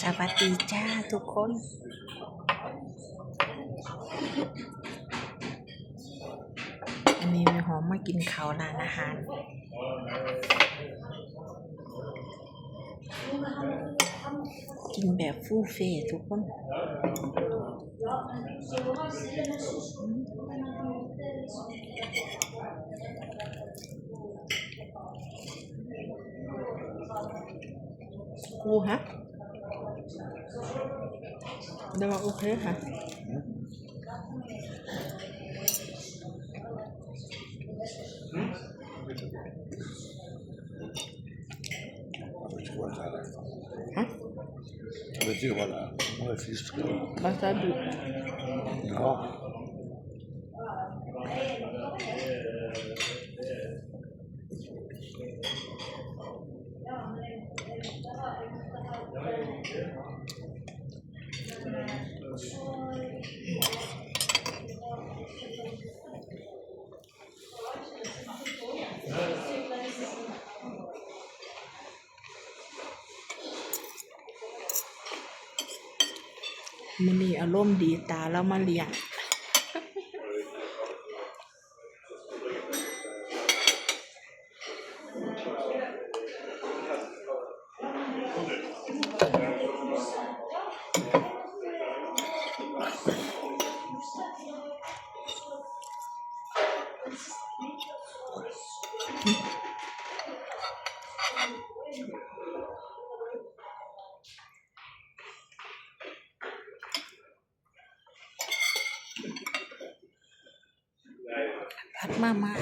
สวัสดีจ้าทุกคน อันนี้แม่หอมมากินข้าวร้านอาหาร กินแบบฟูเฟ่ทุกคนอ เคค่ะ Vet du vad det är? ฮะ Vet du vad det är? Vad är fisk? บาซาบิ Ja.! มันนี่อารมณ์ดีตาแล้วมาเลี้ยง ผัดมาม่า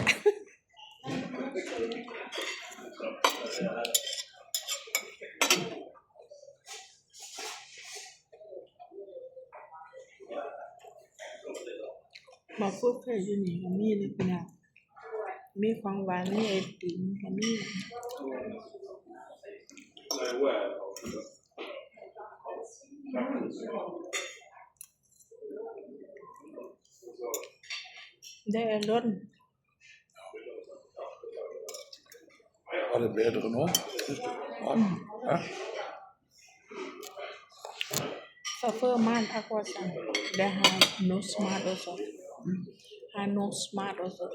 มาพูดแค่อยู่นี่ก็มีเลยพี่น้องมีของหวานมีไอติมก็มีได้อารมณ์ Var det bättre nu? Ja. ja. ซอฟเฟอร์มานอากวาซันได้ฮาโนสมาร์ท also ฮา โนสมาร์ท also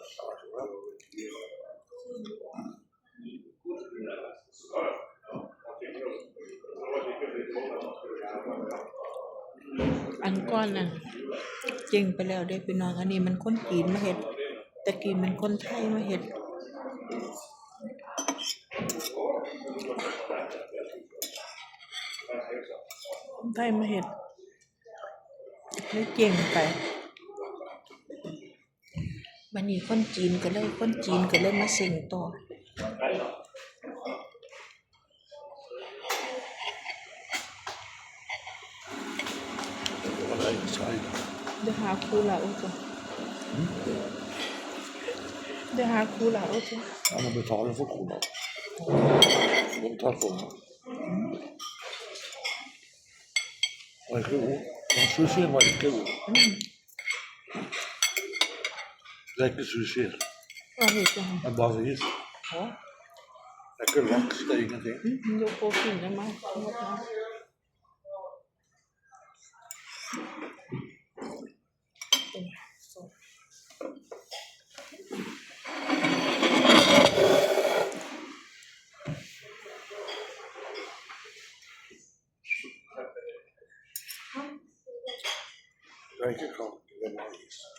อันก้อนน่ะเจ๊งไปแล้วเด้อพี่น้องอันนี้มันคนจีนมาเฮ็ดตะกี้มันคนไทยมาเฮ็ดคนไทยมาเฮ็ดเลยเจ๊งไป บัดนี้คนจีนก็เลยคนจีนก็เลยมาเซ็งต่อ Var det inside? Det här coola också. Det här coola också. Ja, man betalar för kolan. De tar på mig. Var ikke god. Den sushien var ikke god. Det er ikke sushi. Vad heter han? Det er bare ris. Ja. Det er ikke laks, det er ingenting. Mm, jag får finna mig. Så. Det er ikke kommet. Det er bare ris. Ja, kaffe. Okej. Så det er ikke Mm.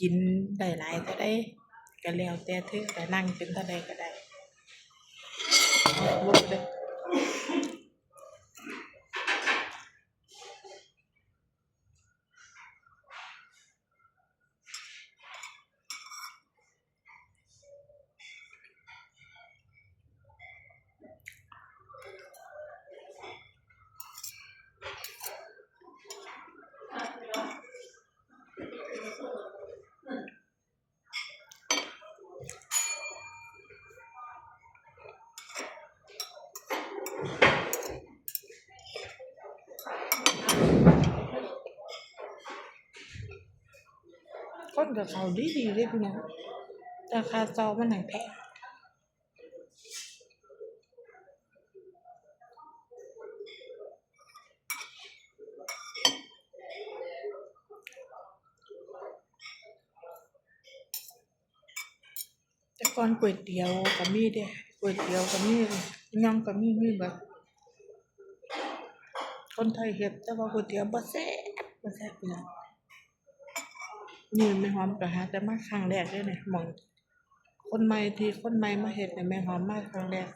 กินได้หลายก็ได้ก็แล้วแต่เธอแต่นั่งเป็นเท่าใดก็ได้บ่ได้อ กับเขาดีดีเลยพี่น้องราคาซอมันหนแพงแต่ก่อนก๋วยเตี๋ยวก็มีเด้ก๋วยเตี๋ยวก็มีย่างก็มีมีแบบคนไทยเฮ็ดแต่ว่าก๋วยเตี๋ยวบ่แซ่บบ่แซ่บพี่อง นี่แม่หอมก็หาแต่มาครั้งแรกเด้เนี่ยหม่อง คนใหม่ที่คนใหม่มาเฮ็ดเนี่ยแม่หอมมาครั้งแรก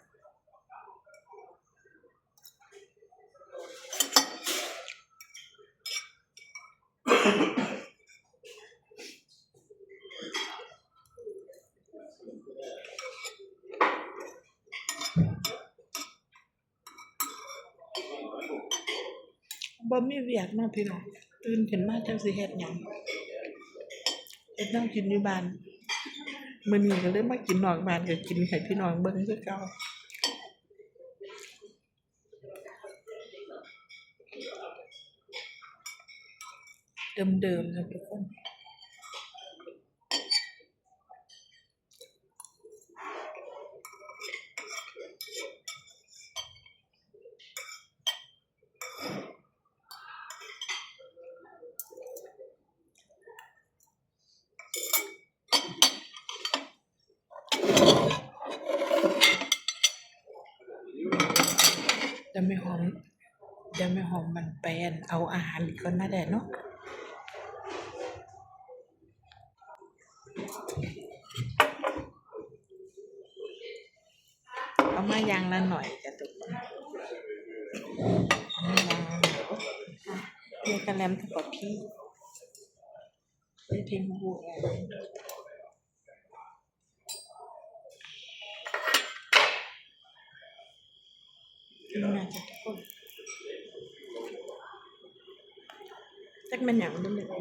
บ่มีเวียกเนาะพี่น้องตื่นขึ้นมาจักสิเฮ็ดหยัง นั่งกินอยู่บ้านมื่อนี้ก็เลยมากินนอกบ้านก็กินไข่พี่น้องเบิ้งคือเก่าเดิมๆนะทุกคนแต่ไม่หอมเดี๋ยวไม่หอมมันแปลน เอาอาหารอีกก่อนนะแดดเนาะเอามาอย่างละหน่อยจ้ะทุกคนเอามาอย่างเรียกกันแลมทั้งกอพี่พี่ทิ้งบัวนี่นะจ้ะทุกคนจักแมันหยังบ่เลยของ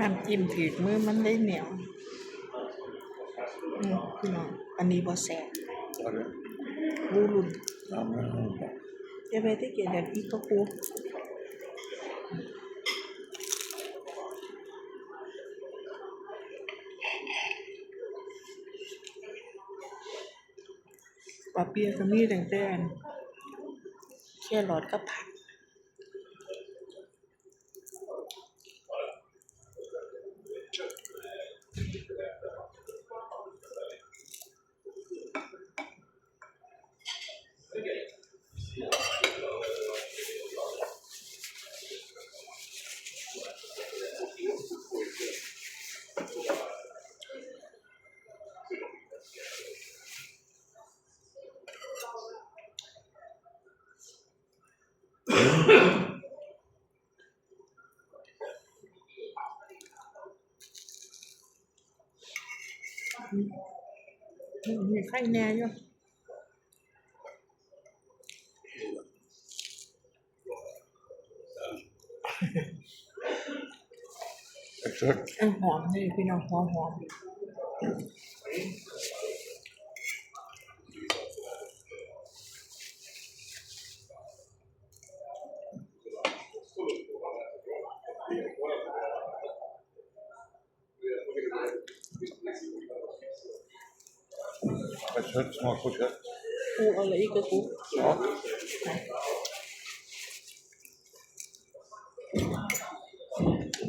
น้ำจิ้มถือมือมันได้เหนียวอืมพี่น้องอันนี้บ่แซ่บ Vale. บูรุน Ja, men, Jag vet inte, den gick på på. Bà bia có mi đằng tên Khe lọt các ผักมีไข่แน่อยู่ exakt. เออหอ มเลยพี่น้องหอมหอม Ett kött, smak på kött. กูเอา อะไรอีกก็กู Ja.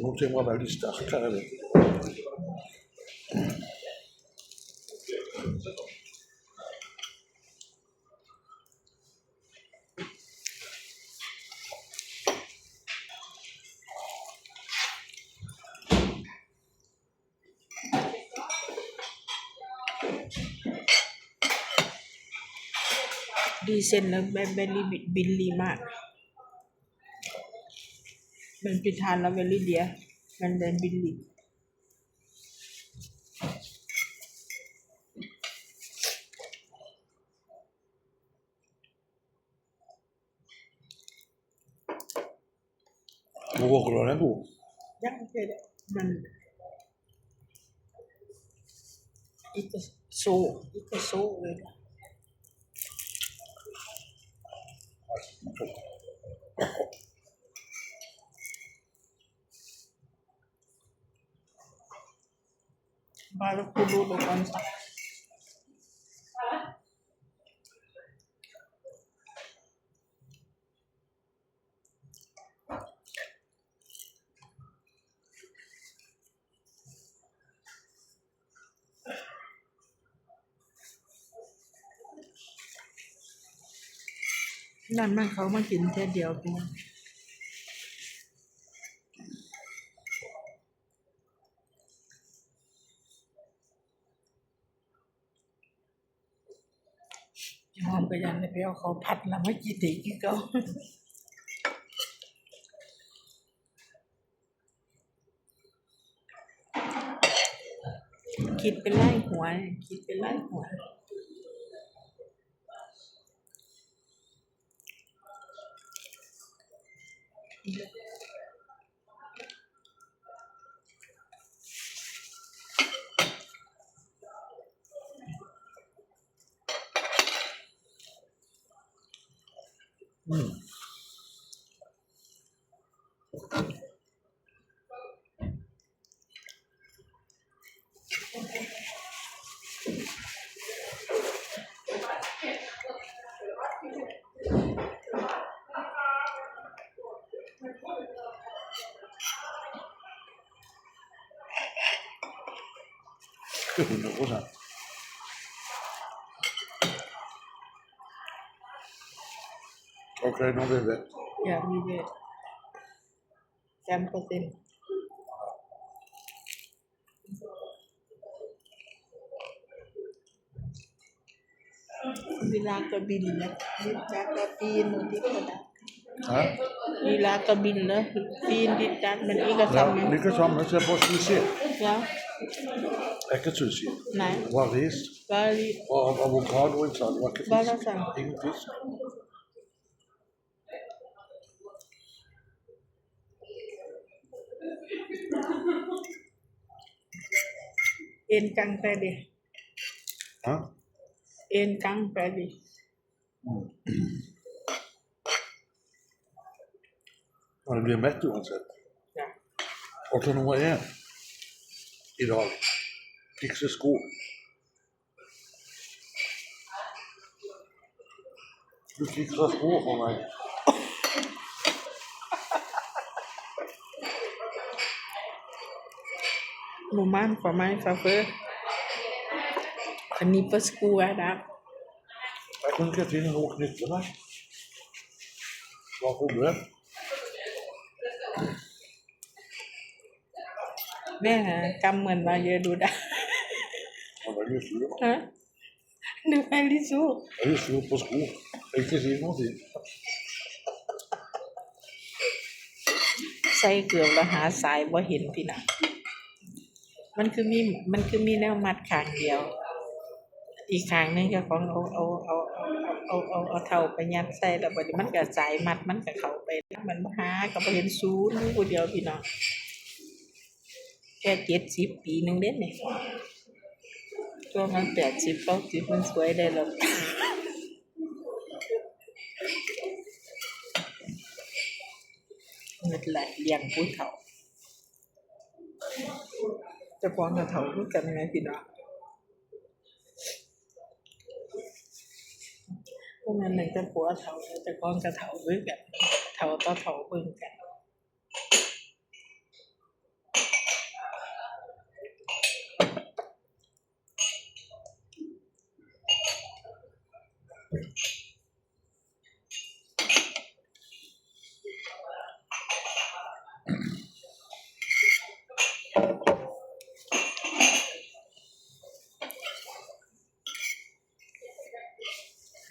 Någonting var väldigt starkt ดีเซนแล้วแบบเบลลี่บิลลี่มากมันพิธานแล้วเบลลี่เดียมันเดนบิลลี่ Hvor åker du den bor? ยังไม่เคยได้มันอีกโซอีกโซเลยนะ บาร์คูดู นสักนั่นมันเขามากินแค่เดียวเป็นยอมไปยันเลยไปเอาเขาผัดแล้วไมากินอีกก็คิดเป็นไล่หัว คิดเป็นไล่หัว 100 procent. Okej, nu blir det. อย่ามีเวทจำเปอร์เซ็นต์เวลากระบินน Ekesushi. Nej. Varist. Varg. Och av avokado och inte sant. Varken Bara fisk. sant. Ingen fisk. Inkang pwede. Ha? Inkang pwede. Ja, det blir mätt oavsett. Ja. 1801 all. Fixa skor. Du fixar skor för mig. หมู่บ้านขอไม้ฟาเฟอร์อันนี้เปิดสกูอะดับ Jag kunde inte till ihop nycklarna. Vad problem? แม่ฮะกำเหมือนมาเยอะดูได้ Han var ju sur. ฮะดูแอลิซู Jag är sur på skor. Jag inte säga någonting. ใส่เกือบแล้วหาสายบ่เห็นพี่น่ะมันคือมีมันคือมีแนวมัดขางเดียว อีกขางหนึงเจ้าของเอาเอาเอาเอาเอาเอาเอาเท่าไปยัดใส่แล้วบัดนี้มันก็สายมัดมันก็เข้าไปมันบ่หาก็บ่เห็นศูนย์อยู่ผู้เดียวพี่น้องแค่เจ็ดสิบปีหนึงเด้เนี่ย ตัวมันแปดสิบเก้าสิบมันสวยได้แล้วเงินไหลเลี้ยงผู้เฒ่าจะฟ้องกับเฒ่าคือกันไงพี่น้องพวกนั้นหนึ่งจะผัวเฒ่าจะฟ้องกับเฒ่าคือกันเฒ่าต่อเฒ่าเบิ่งกัน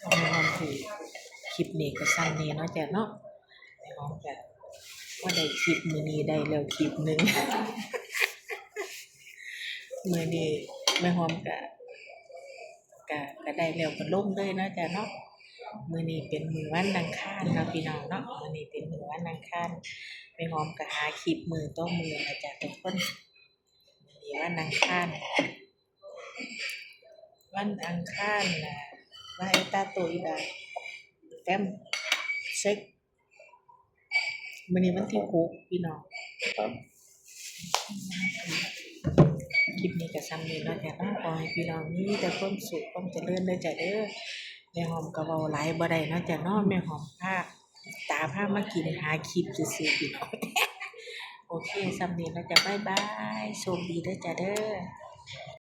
เอามาทำที ลิปนี้ก็ซ้ำนี้เนาะจ้ะเนาะแม่หอมก็ว่าได้คลิปมือนี้ได้แล้วคลิปหนึ่งมือนี้แม่หอมก็ก็ก็ได้แล้วก็ลงเลยเนาะจ้ะเนาะมือนี้เป็นมือวันอังคารเนาะพี่น้องเนาะมือนี้เป็นมือวันอังคารแม่หอมก็หาคลิปมือต่อมื้อนะจ้ะทุกคนมือนี้วันอังคารวันอังคารนะว่าไอ้ตาโตอีดา แต้มเช็คมื้อนี้วันที่หกพี่น้องครับคลิปนี้ก็ซ้ำนี้เนาะจ้ะเนาะขอให้พี่น้องมีแต่ความสุขความเจริญเด้อจ้ะเด้อแม่หอมก็เว้าหลายบ่ได้เนาะจ้ะเนาะแม่หอมพาตาพามากินหาคลิปซื่อๆพี่น้องโอเคซ้ำนี้เนาะจ้ะบ๊ายบายโชคดีเด้อจ้ะเด้อ